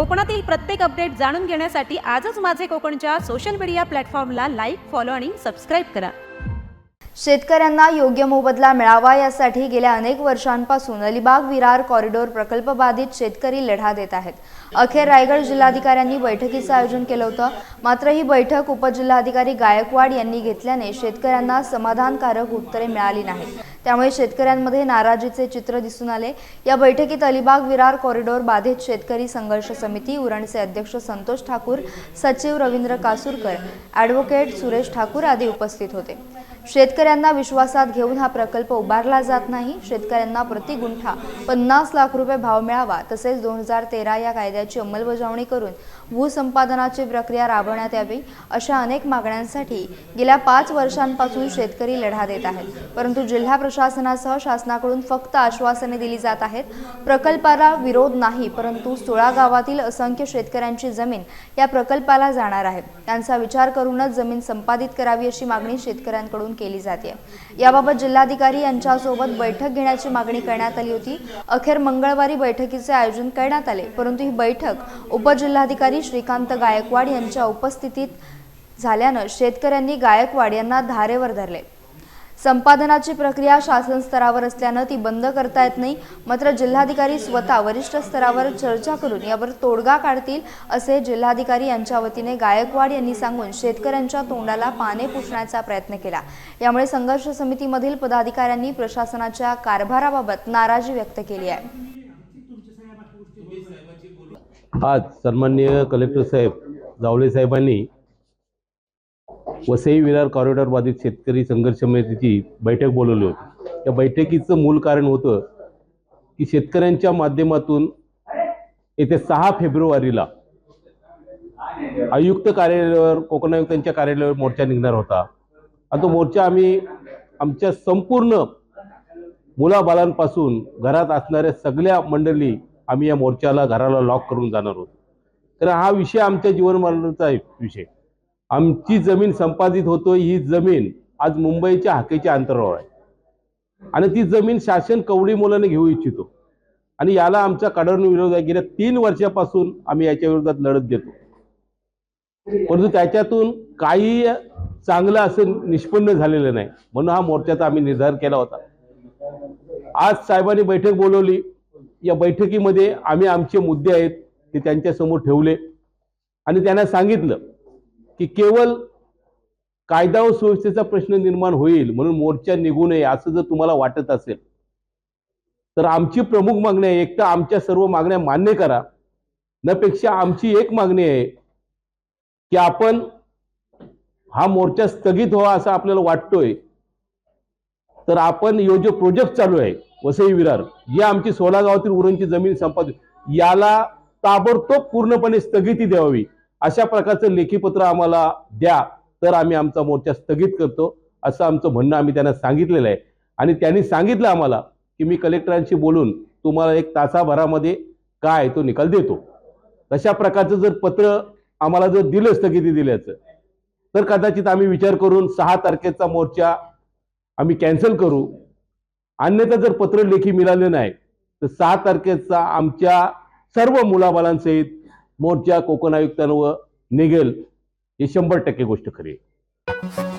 कोकणातील प्रत्येक अपडेट जाणून घेण्यासाठी आजच माझे कोकणच्या सोशल मीडिया प्लॅटफॉर्मला लाईक फॉलो आणि सबस्क्राईब करा. शेतकऱ्यांना योग्य मोबदला मिळावा यासाठी गेल्या अनेक वर्षांपासून अलिबाग विरार कॉरिडोर प्रकल्प बाधित शेतकरी लढा देत आहेत. अखेर रायगड जिल्हाधिकाऱ्यांनी बैठकीचं आयोजन केलं होतं. मात्र ही बैठक उपजिल्हाधिकारी गायकवाड यांनी घेतल्याने शेतकऱ्यांना समाधानकारक उत्तरे मिळाली नाहीत. त्यामुळे शेतकऱ्यांमध्ये नाराजीचे चित्र दिसून आले. या बैठकीत अलिबाग विरार कॉरिडोर बाधित शेतकरी संघर्ष समिती उरणचे अध्यक्ष संतोष ठाकूर सचिव रवींद्र कासूरकर ॲडव्होकेट सुरेश ठाकूर आदी उपस्थित होते. शेतकऱ्यांना विश्वासात घेऊन हा प्रकल्प उभारला जात नाही. शेतकऱ्यांना प्रति गुंठा पन्नास लाख रुपये भाव मिळावा तसेच दोन हजार तेरा या कायद्याची अंमलबजावणी करून भूसंपादनाची प्रक्रिया राबवण्यात यावी अशा अनेक मागण्यांसाठी गेल्या पाच वर्षांपासून शेतकरी लढा देत आहेत. परंतु जिल्हा प्रशासनासह शासनाकडून फक्त आश्वासने दिली जात आहेत. प्रकल्पाला विरोध नाही परंतु सोळा गावातील असंख्य शेतकऱ्यांची जमीन या प्रकल्पाला जाणार आहे. त्यांचा विचार करूनच जमीन संपादित करावी अशी मागणी शेतकऱ्यांकडून केली जाते. याबाबत जिल्हाधिकारी यांच्यासोबत बैठक घेण्याची मागणी करण्यात आली होती. अखेर मंगळवारी बैठकीचे आयोजन करण्यात आले. परंतु ही बैठक उपजिल्हाधिकारी श्रीकांत गायकवाड यांच्या उपस्थितीत झाल्यानं शेतकऱ्यांनी गायकवाड यांना धारेवर धरले. संपादनाची प्रक्रिया शासन स्तरावर असल्यानं ती बंद करता येत नाही. मात्र जिल्हाधिकारी स्वतः वरिष्ठ स्तरावर चर्चा करून यावर तोडगा काढतील असे जिल्हाधिकारी यांच्या वतीने गायकवाड यांनी सांगून शेतकऱ्यांच्या तोंडाला पाने पुसण्याचा प्रयत्न केला. यामुळे संघर्ष समितीमधील पदाधिकाऱ्यांनी प्रशासनाच्या कारभाराबाबत नाराजी व्यक्त केली आहे. आज सन्मान्य कलेक्टर साहेब जावळे साहेबांनी वसई विरार कॉरिडॉर बाधित शेतकरी संघर्ष समितीची बैठक बोलवली होती. त्या बैठकीचं मूळ कारण होतं की शेतकऱ्यांच्या माध्यमातून येत्या सहा फेब्रुवारीला आयुक्त कार्यालयावर कोकण आयुक्तांच्या कार्यालयावर मोर्चा निघणार होता. आणि तो मोर्चा आम्ही आमच्या संपूर्ण मुलाबालांपासून घरात असणाऱ्या सगळ्या मंडळी आम्ही या मोर्चाला घराला लॉक करून जाणार होतो. तर हा विषय आमच्या जीवनमरणाचा आहे विषय. आमची जमीन संपादित होतो ही जमीन आज मुंबईच्या हाकेच्या अंतरावर आहे. आणि ती जमीन शासन कवडी मुलाने घेऊ इच्छितो. आणि याला आमचा कडवण विरोध आहे गेल्या तीन वर्षापासून आम्ही याच्या विरोधात लढत देतो. परंतु त्याच्यातून काही चांगलं असं निष्पन्न झालेलं नाही. म्हणून हा मोर्चाचा आम्ही निर्धार केला होता. आज साहेबांनी बैठक बोलवली. या बैठकीमध्ये आम्ही आमचे मुद्दे आहेत ते त्यांच्यासमोर ठेवले. आणि त्यांना सांगितलं की केवळ कायदा व सुव्यवस्थेचा प्रश्न निर्माण होईल म्हणून मोर्चा निघू नये असं जर तुम्हाला वाटत असेल तर आमची प्रमुख मागणी आहे एक तर आमच्या सर्व मागण्या मान्य करा. नपेक्षा आमची एक मागणी आहे की आपण हा मोर्चा स्थगित व्हावा असं आपल्याला वाटतोय तर आपण यो जो प्रोजेक्ट चालू आहे वसई विरार या आमची सोला गावातील उरणची जमीन संपादित याला ताबडतोब पूर्णपणे स्थगिती द्यावी. अशा प्रकारचं लेखीपत्र आम्हाला द्या तर आम्ही आमचा मोर्चा स्थगित करतो असं आमचं म्हणणं आम्ही त्यांना सांगितलेलं आहे. आणि त्यांनी सांगितलं आम्हाला की मी कलेक्टरांशी बोलून तुम्हाला एक तासाभरामध्ये काय तो निकाल देतो. तशा प्रकारचं जर पत्र आम्हाला जर दिलं स्थगिती दिल्याचं तर कदाचित आम्ही विचार करून सहा तारखेचा मोर्चा आम्ही कॅन्सल करू. अन्यथा जर पत्र लेखी मिळाले नाही तर सहा तारखेचा आमच्या सर्व मुलाबालांसहित मोर्चा कोकण आयुक्तांवर निघेल ही शंभर टक्के गोष्ट खरी आहे.